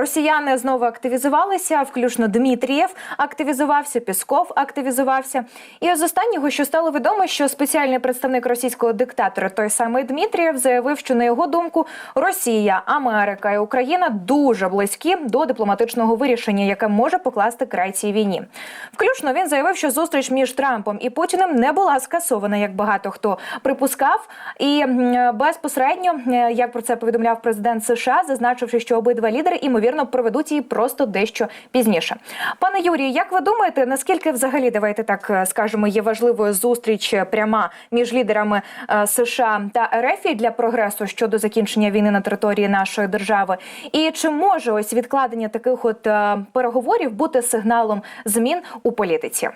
Росіяни знову активізувалися, включно Дмитрієв активізувався, Пісков активізувався. І з останнього, що стало відомо, що спеціальний представник російського диктатора, той самий Дмитрієв, заявив, що на його думку Росія, Америка і Україна дуже близькі до дипломатичного вирішення, яке може покласти край цій війні. Включно він заявив, що зустріч між Трампом і Путіним не була скасована, як багато хто припускав. І безпосередньо, е, як про це повідомляв президент США, зазначивши, що обидва лідери імовірно проведуть її просто дещо пізніше. Пане Юрію, як ви думаєте, наскільки взагалі давайте так е, скажемо, є важливою зустріч е, пряма між лідерами е, США та РФ для прогресу щодо закінчення війни на території нашої держави? І чи може ось відкладення таких от переговорів бути сигналом змін у політиці?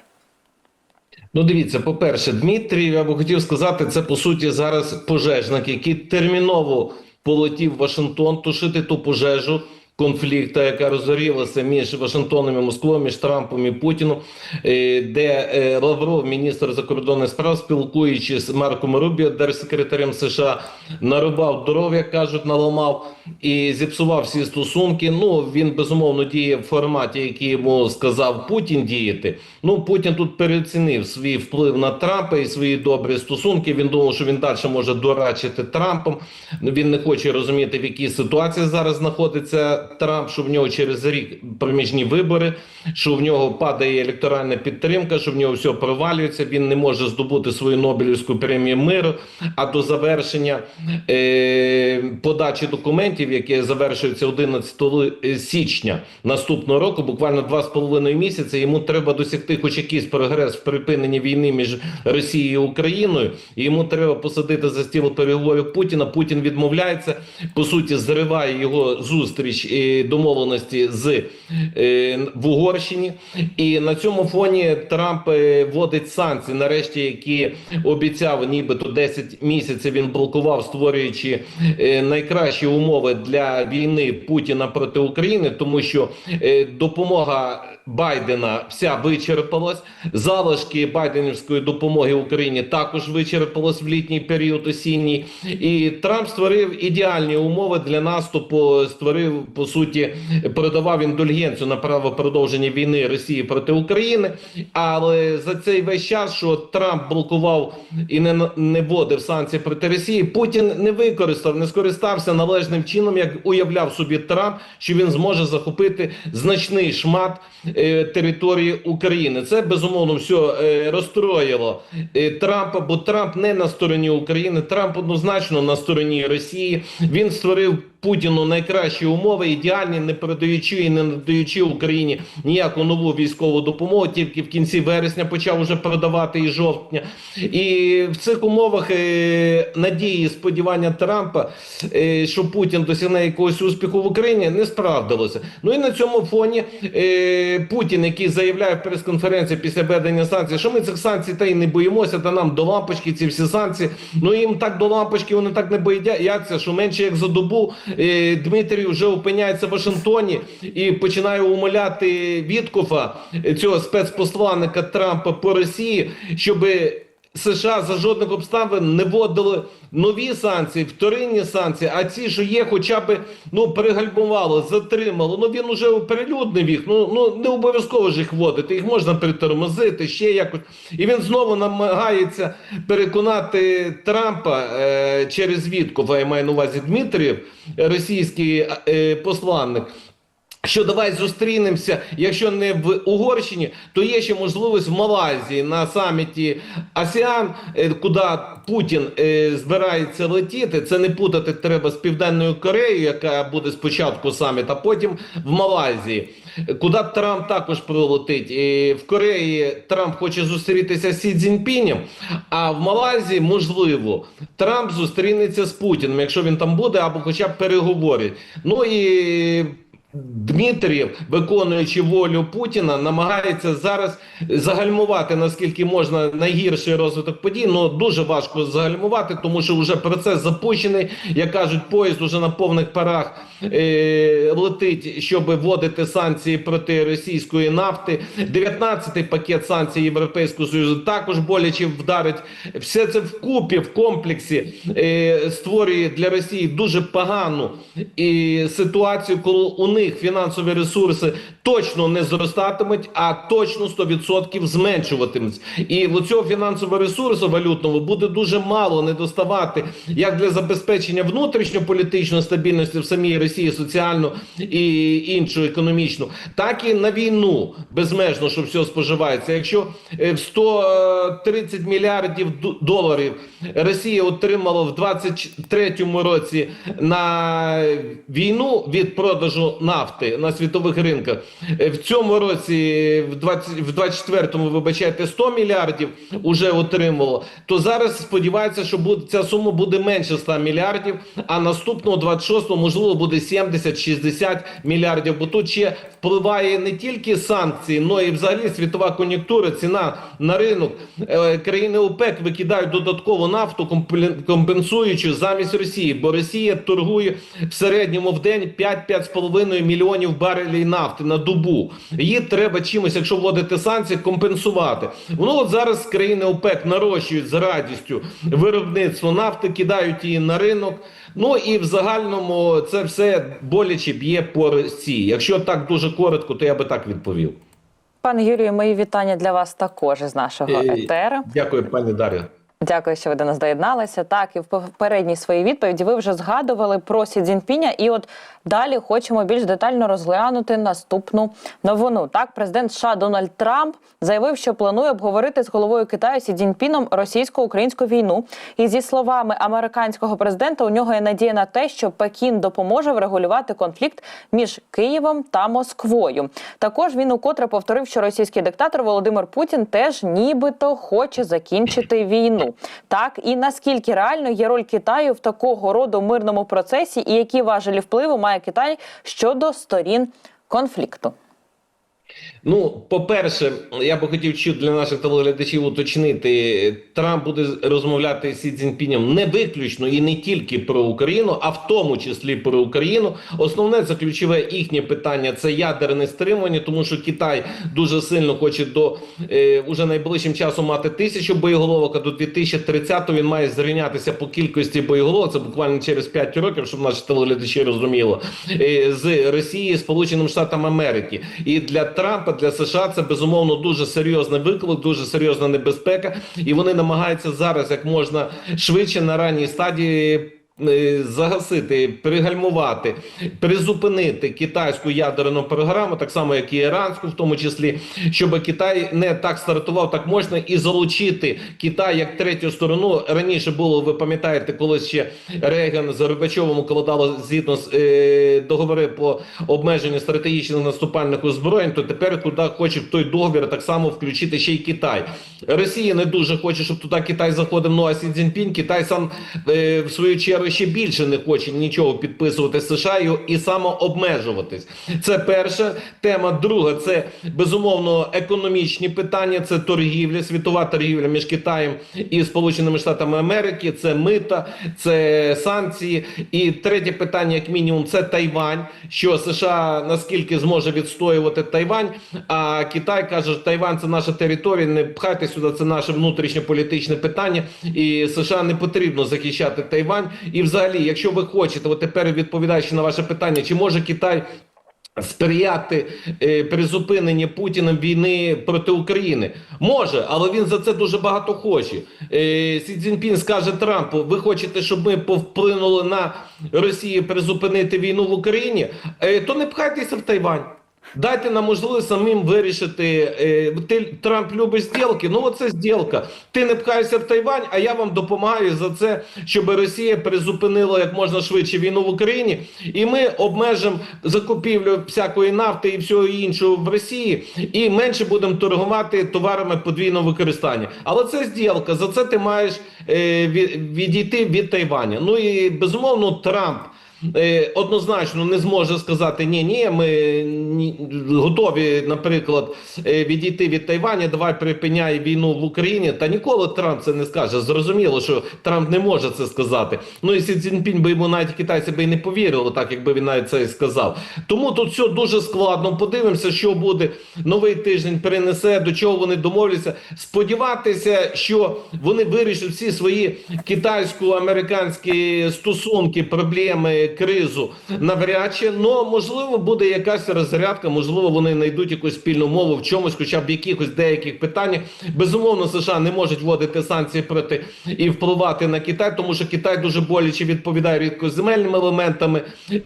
Ну, дивіться, по-перше, Дмитрій, я би хотів сказати, це по суті зараз пожежник, який терміново полетів в Вашингтон тушити ту пожежу конфлікту, яка розгорілася між Вашингтоном і Москвою, між Трампом і Путіном, е, де е, Лавров, міністр закордонних справ, спілкуючись з Марком Рубіо, держсекретарем США, нарубав дров, як кажуть, наламав і зіпсував всі стосунки. Ну він безумовно діє в форматі, який йому сказав Путін діяти. Ну Путін тут переоцінив свій вплив на Трампа і свої добрі стосунки. Він думав, що він далі може дорачити Трампом. Він не хоче розуміти, в якій ситуації зараз знаходиться Трамп, що в нього через рік проміжні вибори, що в нього падає електоральна підтримка, що в нього все провалюється. Він не може здобути свою Нобелівську премію миру. А до завершення е, подачі документів, яке завершується 11 січня наступного року, буквально два з половиною місяці, йому треба досягти хоч якийсь прогрес в припиненні війни між Росією і Україною. І йому треба посадити за стіл переговорів Путіна. Путін відмовляється, по суті, зриває його зустріч і домовленості з е, в Угорщині. І на цьому фоні Трамп е, вводить санкції, нарешті, які обіцяв, нібито 10 місяців він блокував, створюючи е, найкращі умови для війни Путіна проти України, тому що е, допомога. Байдена вся вичерпалась. Залишки байденівської допомоги Україні також вичерпалось в літній період осінній. І Трамп створив ідеальні умови для наступу. Створив по суті, передавав індульгенцію на право продовження війни Росії проти України. Але за цей весь час, що Трамп блокував і не, не вводив санкції проти Росії, Путін не використав, не скористався належним чином, як уявляв собі Трамп, що він зможе захопити значний шмат е, території України. Це безумовно все розстроїло е, Трампа, бо Трамп не на стороні України. Трамп однозначно на стороні Росії. Він створив. Путіну найкращі умови, ідеальні, не передаючи і не надаючи Україні ніяку нову військову допомогу. Тільки в кінці вересня почав уже продавати і жовтня. І в цих умовах е, надії і сподівання Трампа, е, що Путін досягне якогось успіху в Україні, не справдилося. Ну і на цьому фоні е, Путін, який заявляє в прес-конференції після введення санкцій, що ми цих санкцій та й не боїмося, та нам до лампочки ці всі санкції. Ну їм так до лампочки вони так не бояться, що менше як за добу. Дмитрій вже опиняється в Вашингтоні і починає умоляти Віткофа, цього спецпосланника Трампа по Росії, щоб США за жодних обставин не вводили нові санкції, вторинні санкції, а ці, що є, хоча б ну перегальмувало, затримало. Ну він уже оприлюднив їх. Ну ну не обов'язково ж їх вводити. Їх можна притормозити ще якось. І він знову намагається переконати Трампа е, через Віткова, я маю на увазі Дмитрієв, російський е, посланник. Що давай зустрінемося, якщо не в Угорщині, то є ще можливість в Малайзії на саміті АСіАН, е, куди Путін е, збирається летіти. Це не путати треба з Південною Кореєю, яка буде спочатку саміт, а потім в Малайзії, куди Трамп також прилетить. І в Кореї Трамп хоче зустрітися з Сі Цзіньпінем, а в Малайзії можливо Трамп зустрінеться з Путіним, якщо він там буде, або хоча б переговорить. Ну і Дмитрієв, виконуючи волю Путіна, намагається зараз загальмувати наскільки можна найгірший розвиток подій. Ну дуже важко загальмувати, тому що вже процес запущений. Як кажуть, поїзд уже на повних парах е, летить, щоб вводити санкції проти російської нафти. 19-й пакет санкцій Європейського союзу також боляче вдарить. Все це вкупі в комплексі е, створює для Росії дуже погану і ситуацію, коли у них фінансові ресурси точно не зростатимуть, а точно 100% зменшуватимуть. І цього фінансового ресурсу валютного буде дуже мало не доставати як для забезпечення внутрішньополітичної стабільності в самій Росії, соціальну і іншу економічну, так і на війну безмежно, що все споживається. Якщо е, в 130 мільярдів доларів Росія отримала в 23-му році на війну від продажу нафти на світових ринках, е, в цьому році, в 20, в 24-му, вибачайте, 100 мільярдів уже отримало, то зараз сподівається, що буде, ця сума буде менше 100 мільярдів, а наступного 26-го, можливо, буде 70-60 мільярдів, бо тут ще впливає не тільки санкції, але і взагалі світова кон'юнктура, ціна на ринок. Е, Країни ОПЕК викидають додаткову нафту, компенсуючи замість Росії, бо Росія торгує в середньому в день 5-5,5 мільйонів барелів нафти на добу. Її треба чимось, якщо вводити санкції, компенсувати. Воно от зараз країни ОПЕК нарощують з радістю виробництво нафти, кидають її на ринок. Ну і в загальному це все боляче б'є по Росії. Якщо так дуже коротко, то я би так відповів. Пане Юрію, мої вітання для вас також із нашого Е, етера. Дякую, пані Дар'я. Дякую, що ви до нас доєдналися. Так, і в попередній своїй відповіді ви вже згадували про Сі Цзіньпіня, і от далі хочемо більш детально розглянути наступну новину. Так, президент США Дональд Трамп заявив, що планує обговорити з головою Китаю Сі Цзіньпіном російсько-українську війну. І зі словами американського президента, у нього є надія на те, що Пекін допоможе врегулювати конфлікт між Києвом та Москвою. Також він укотре повторив, що російський диктатор Володимир Путін теж нібито хоче закінчити війну. Так і наскільки реально є роль Китаю в такого роду мирному процесі, і які важелі впливу має Китай щодо сторін конфлікту? Ну, по-перше, я би хотів чути для наших телеглядачів уточнити, Трамп буде розмовляти з Сі Цзіньпінем не виключно і не тільки про Україну, а в тому числі про Україну. Основне це ключове їхнє питання це ядерне стримування, тому що Китай дуже сильно хоче до е, уже найближчим часом мати тисячу боєголовок, а до 2030-го він має зрівнятися по кількості боєголовок. Це буквально через 5 років, щоб наші телеглядачі розуміли, е, з Росії, Сполученим Штатам Америки. І для Трампа, для США це безумовно дуже серйозний виклик, дуже серйозна небезпека, і вони намагаються зараз як можна швидше на ранній стадії. Е, Загасити, пригальмувати, призупинити китайську ядерну програму, так само як і іранську, в тому числі, щоб Китай не так стартував, так можна і залучити Китай як третю сторону. Раніше було, ви пам'ятаєте, коли ще Рейган з Горбачовим укладало згідно з е, договори по обмеженню стратегічних наступальних озброєнь, то тепер туди хоче в той договір так само включити ще й Китай. Росія не дуже хоче, щоб туди Китай заходив. Ну а Сі Цзіньпінь, Китай сам е, в свою чергу ще більше не хоче нічого підписувати з США і, самообмежуватись. Це перша тема. Друга це безумовно економічні питання. Це торгівля, світова торгівля між Китаєм і Сполученими Штатами Америки. Це мита, це санкції. І третє питання, як мінімум, це Тайвань. Що США наскільки зможе відстоювати Тайвань? А Китай каже, Тайвань це наша територія. Не пхайте сюди. Це наше внутрішньополітичне питання, і США не потрібно захищати Тайвань. І, взагалі, якщо ви хочете, от тепер відповідаючи на ваше питання, чи може Китай сприяти е, призупиненні Путіним війни проти України може, але він за це дуже багато хоче. Е, Сі Цзіньпін скаже Трампу: ви хочете, щоб ми повплинули на Росію призупинити війну в Україні? Е, то не пхайтеся в Тайвань. Дайте нам можливість самим вирішити. Е, ти Трамп любить зділки. Ну оце зділка. Ти не пхаєшся в Тайвань, а я вам допомагаю за це, щоб Росія призупинила як можна швидше війну в Україні, і ми обмежимо закупівлю всякої нафти і всього іншого в Росії, і менше будемо торгувати товарами подвійного використання. Але це зділка. За це ти маєш е, від- відійти від Тайваня. Ну і безумовно, Трамп. Е, однозначно не зможе сказати ні, ні, ми готові, наприклад, е, відійти від Тайваня, давай припиняй війну в Україні. Та ніколи Трамп це не скаже. Зрозуміло, що Трамп не може це сказати. Ну і Сі Цзіньпінь би йому навіть китайці би і не повірили, так якби він навіть це і сказав. Тому тут все дуже складно. Подивимося, що буде новий тиждень перенесе, до чого вони домовляться. Сподіватися, що вони вирішать всі свої китайсько-американські стосунки, проблеми, кризу навряд чи. Ну можливо, буде якась розрядка, можливо, вони знайдуть якусь спільну мову в чомусь, хоча б якихось деяких питаннях. Безумовно, США не можуть вводити санкції проти і впливати на Китай, тому що Китай дуже боляче відповідає рідкоземельними елементами,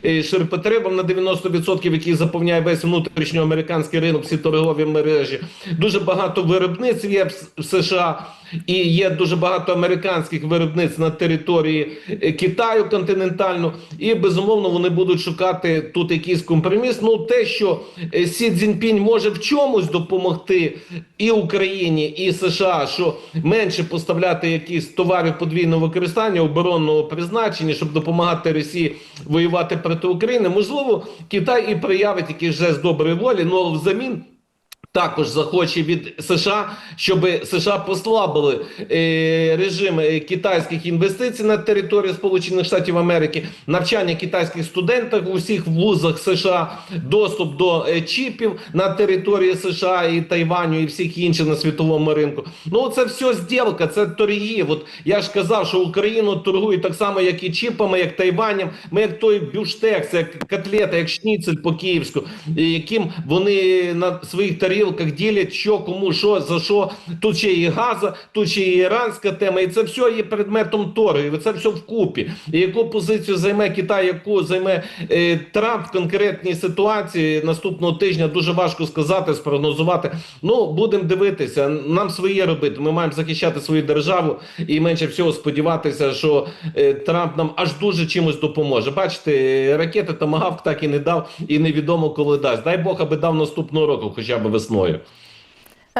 е, ширпотребам на 90%, який заповняє весь внутрішньоамериканський ринок, всі торгові мережі. Дуже багато виробництв є в США. І є дуже багато американських виробництв на території е, Китаю континентальну, і безумовно вони будуть шукати тут якийсь компроміс. Ну те, що е, Сі Цзіньпінь може в чомусь допомогти і Україні, і США, що менше поставляти якісь товари подвійного використання оборонного призначення, щоб допомагати Росії воювати проти України. Можливо, Китай і проявить якийсь жест доброї волі, ну але взамін. Також захоче від США, щоб США послабили е, режим е, китайських інвестицій на території Сполучених Штатів Америки, навчання китайських студентів у всіх вузах США, доступ до е, чіпів на території США і Тайваню, і всіх інших на світовому ринку. Ну це все зділка, це торги. От я ж казав, що Україну торгують так само, як і чіпами, як Тайванем. Ми як той бюштекс, як котлета, як шніцель по київську, яким вони на своїх тарілках ділять, що кому, що за що. Тут ще і газа, тут ще і іранська тема, і це все є предметом торгів. Це все вкупі. І яку позицію займе Китай, яку займе е, Трамп в конкретній ситуації наступного тижня, дуже важко сказати, спрогнозувати. Ну будемо дивитися. Нам своє робити. Ми маємо захищати свою державу і менше всього сподіватися, що е, Трамп нам аж дуже чимось допоможе. Бачите, ракети Томагавк так і не дав, і невідомо коли дасть. Дай Бог, аби дав наступного року, хоча б весною. Е,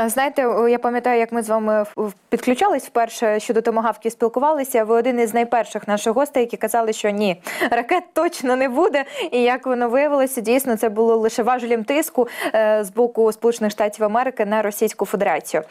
Знаєте, я пам'ятаю, як ми з вами підключались вперше щодо томагавки спілкувалися. Ви один із найперших наших гостей, які казали, що ні, ракет точно не буде. І як воно виявилося, дійсно це було лише важелем тиску е, з боку Сполучених Штатів Америки на Російську Федерацію.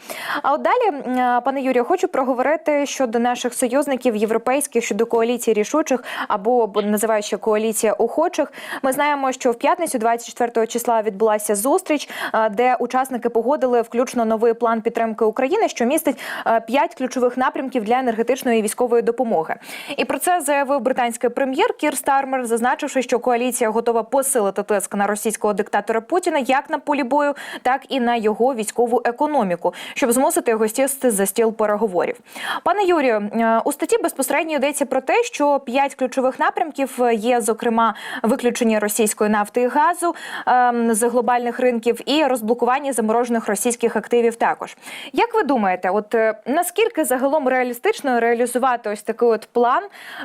А от далі, е, пане Юрію, хочу проговорити щодо наших союзників європейських щодо коаліції рішучих або бо називають ще коаліція охочих. Ми знаємо, що в п'ятницю, 24 числа, відбулася зустріч, е, де учасники погодили включно новий план підтримки України, що містить е, п'ять ключових напрямків для енергетичної і військової допомоги. І про це заявив британський прем'єр Кір Стармер, зазначивши, що коаліція готова посилити тиск на російського диктатора Путіна як на полі бою, так і на його військову економіку, щоб змусити його сісти за стіл переговорів. Пане Юрію, е, у статті безпосередньо йдеться про те, що п'ять ключових напрямків є, зокрема, виключення російської нафти і газу ем, з глобальних ринків і розблокування заморожених російських активів. Також як ви думаєте, от е, наскільки загалом реалістично реалізувати ось такий от план,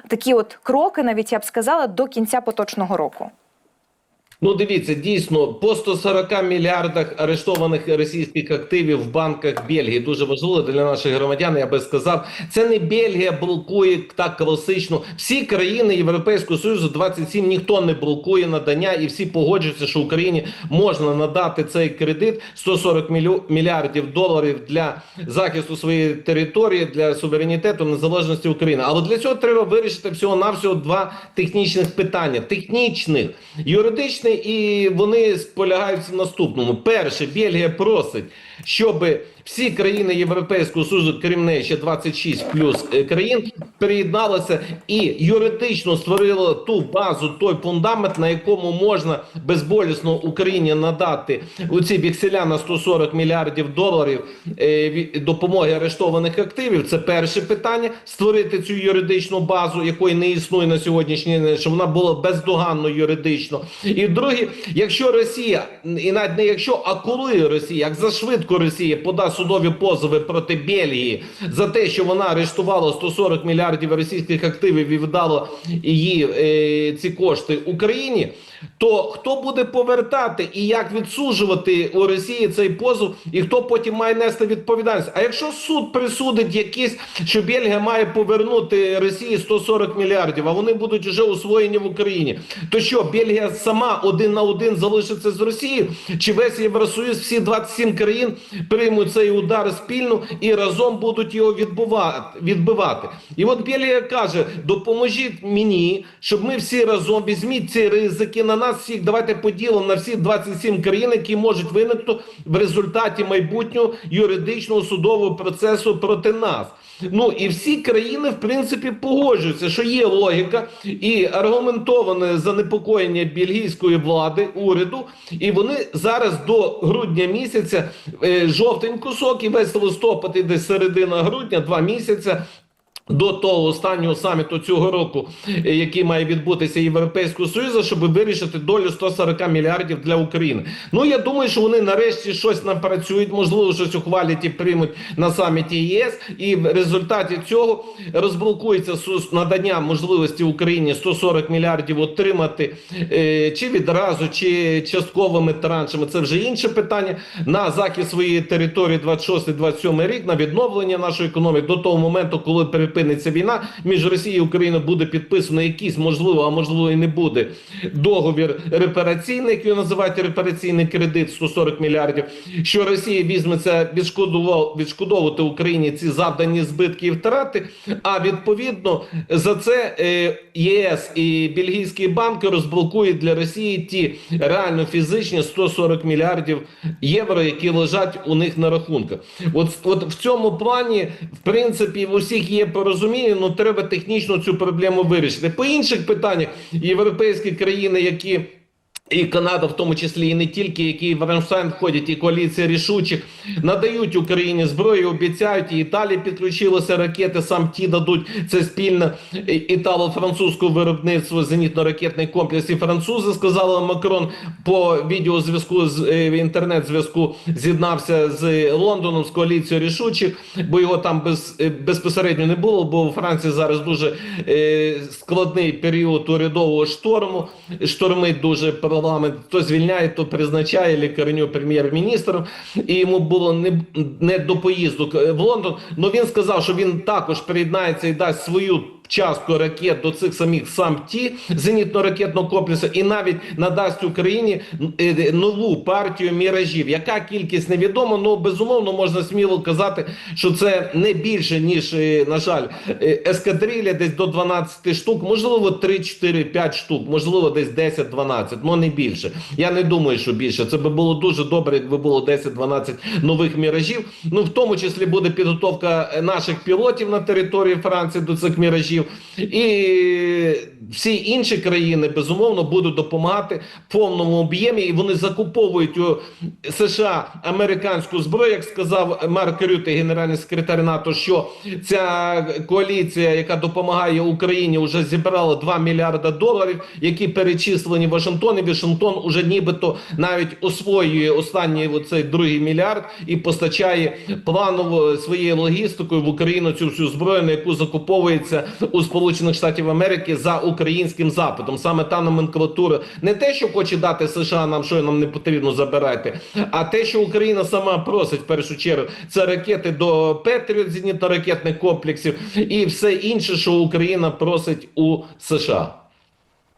такі от кроки, навіть я б сказала, до кінця поточного року? Ну, дивіться, дійсно, по 140 мільярдах арештованих російських активів в банках Бельгії дуже важливо для наших громадян. Я би сказав, це не Бельгія блокує так класично. Всі країни Європейського союзу 27, ніхто не блокує надання, і всі погоджуються, що Україні можна надати цей кредит 140 мілю- мільярдів доларів для захисту своєї території, для суверенітету, незалежності України. Але для цього треба вирішити всього навсього два технічних питання: технічних, юридичних, і вони сполягаються в наступному. Перше, Бельгія просить, щоб всі країни Європейського Союзу, крім неї ще 26 плюс е, країн, приєдналися і юридично створило ту базу, той фундамент, на якому можна безболісно Україні надати у ці векселя на 140 мільярдів доларів е, допомоги арештованих активів. Це перше питання: створити цю юридичну базу, якої не існує на сьогоднішній день, щоб вона була бездоганно юридично. І друге, якщо Росія і навіть не якщо, а коли Росія, як зашвидко Росія подасть судові позови проти Бельгії за те, що вона арештувала 140 мільярдів російських активів і віддала її е, ці кошти Україні. То хто буде повертати і як відсуджувати у Росії цей позов, і хто потім має нести відповідальність? А якщо суд присудить якийсь, що Бельгія має повернути Росії 140 мільярдів, а вони будуть вже усвоєні в Україні, то що Бельгія сама один на один залишиться з Росією? Чи весь Євросоюз, всі 27 країн приймуть цей удар спільно і разом будуть його відбивати? І от Бельгія каже: допоможіть мені, щоб ми всі разом візьміть ці ризики на нас всіх. Давайте поділимо на всі 27 країн, які можуть виникнути в результаті майбутнього юридичного судового процесу проти нас. Ну і всі країни, в принципі, погоджуються, що є логіка і аргументоване занепокоєння бельгійської влади, уряду, і вони зараз до грудня місяця е, жовтень кусок і весь листопад і десь середина грудня, два місяця. До того останнього саміту цього року, е, який має відбутися Європейського Союзу, щоб вирішити долю 140 мільярдів для України. Ну я думаю, що вони нарешті щось напрацюють, можливо, щось ухвалять і приймуть на саміті ЄС, і в результаті цього розблокується надання можливості Україні 140 мільярдів отримати е, чи відразу, чи частковими траншами. Це вже інше питання на захист своєї території 26-27 рік на відновлення нашої економіки до того моменту, коли перепиниться війна між Росією і Україною, буде підписано якийсь можливо, а можливо і не буде договір репараційний, який називають репараційний кредит 140 мільярдів. Що Росія візьметься відшкодовувати Україні ці завдані збитки і втрати. А відповідно за це е, ЄС і бельгійські банки розблокують для Росії ті реально фізичні 140 мільярдів євро, які лежать у них на рахунках. От, от в цьому плані, в принципі, в усіх є порозуміння, ну треба технічно цю проблему вирішити. По інших питаннях європейські країни, які і Канада, в тому числі і не тільки, які в Рамштайн входять, і коаліція рішучих надають Україні зброю, обіцяють. І Італія підключилася ракети. Сам ті дадуть це спільне італо-французького виробництва зенітно-ракетний комплекс. І французи сказали Макрон по відеозв'язку з е, інтернет-зв'язку з'єднався з Лондоном з коаліцією рішучих, бо його там без, е, безпосередньо не було. Бо у Франції зараз дуже е, складний період урядового шторму. Штормить дуже парламент. То звільняє, то призначає лікарню прем'єр-міністром. І йому було не, не до поїздок е, в Лондон. Ну він сказав, що він також приєднається і дасть свою. Частку ракет до цих самих сам ті зенітно-ракетного комплексу і навіть надасть Україні е, нову партію міражів. Яка кількість невідома, ну безумовно можна сміло казати, що це не більше ніж, е, на жаль, е, ескадрилля десь до 12 штук, можливо, 3, 4, 5 штук, можливо, десь 10-12, ну не більше. Я не думаю, що більше. Це би було дуже добре, якби було 10-12 нових міражів. Ну в тому числі буде підготовка е, наших пілотів на території Франції до цих міражів. І всі інші країни безумовно будуть допомагати в повному об'ємі, і вони закуповують у США американську зброю, як сказав Марк Рюте, генеральний секретар НАТО, що ця коаліція, яка допомагає Україні, вже зібрала 2 мільярда доларів, які перечислені Вашингтон, і Вашингтон уже нібито навіть освоює останній оцей другий мільярд і постачає планово своєю логістикою в Україну цю всю зброю, на яку закуповується у Сполучених Штатів Америки за українським запитом. Саме та номенклатура не те, що хоче дати США, нам що нам не потрібно забирати, а те, що Україна сама просить в першу чергу, це ракети до Петріот зенітно-ракетних комплексів і все інше, що Україна просить у США.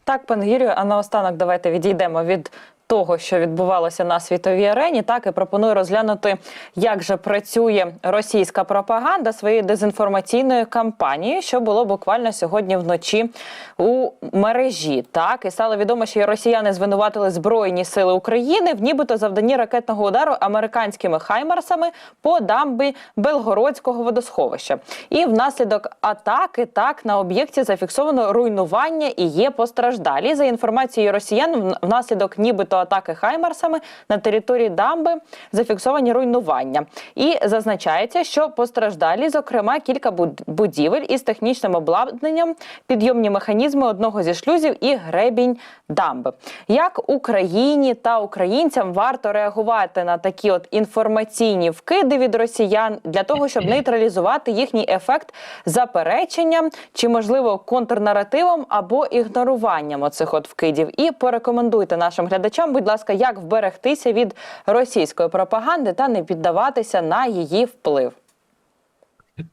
Так, пан Гірю, а наостанок давайте відійдемо від того, що відбувалося на світовій арені. Так і пропоную розглянути, як же працює російська пропаганда своєї дезінформаційної кампанії, що було буквально сьогодні вночі у мережі. Так і стало відомо, що росіяни звинуватили збройні сили України в нібито завданні ракетного удару американськими хаймарсами по дамбі Белгородського водосховища. І внаслідок атаки так на об'єкті зафіксовано руйнування і є постраждалі. За інформацією росіян, внаслідок нібито атаки хаймарсами на території дамби зафіксовані руйнування. І зазначається, що постраждалі, зокрема, кілька буд- будівель із технічним обладнанням, підйомні механізми одного зі шлюзів і гребінь дамби. Як Україні та українцям варто реагувати на такі от інформаційні вкиди від росіян для того, щоб нейтралізувати їхній ефект запереченням чи можливо контрнаративом або ігноруванням оцих от вкидів? І порекомендуйте нашим глядачам, будь ласка, як вберегтися від російської пропаганди та не піддаватися на її вплив.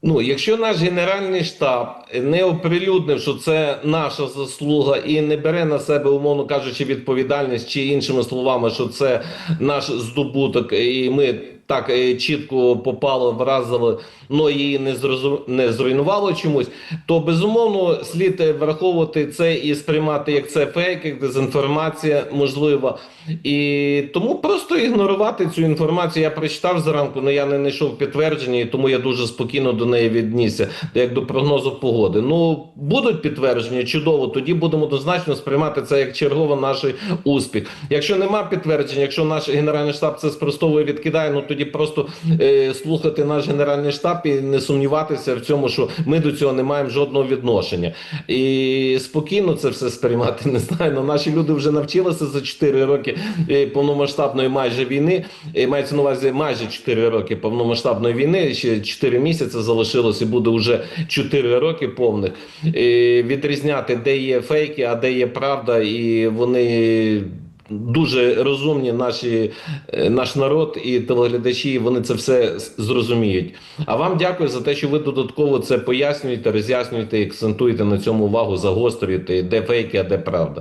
Ну, якщо наш генеральний штаб не оприлюднив, що це наша заслуга, і не бере на себе, умовно кажучи, відповідальність, чи іншими словами, що це наш здобуток, і ми так е, чітко попало, вразили, но її не зрозу... не зруйнувало чомусь, то безумовно слід е, враховувати це і сприймати як це фейк, як дезінформація можлива. І тому просто ігнорувати цю інформацію. Я прочитав зранку, але я не знайшов підтвердження, і тому я дуже спокійно до неї віднісся, як до прогнозу погоди. Ну будуть підтвердження, чудово. Тоді будемо однозначно сприймати це як черговий наш успіх. Якщо нема підтвердження, якщо наш генеральний штаб це спростовує, відкидає, ну тоді просто е, слухати наш генеральний штаб і не сумніватися в цьому, що ми до цього не маємо жодного відношення. І спокійно це все сприймати. Не знаю. Ну наші люди вже навчилися за 4 роки е, повномасштабної майже війни. Е, Мається на увазі майже 4 роки повномасштабної війни. Ще 4 місяці і буде вже 4 роки повних. Е, Відрізняти, де є фейки, а де є правда, і вони. Дуже розумні наші е, наш народ і телеглядачі. Вони це все зрозуміють. А вам дякую за те, що ви додатково це пояснюєте, роз'яснюєте акцентуєте на цьому увагу, загострюєте, де фейки, а де правда.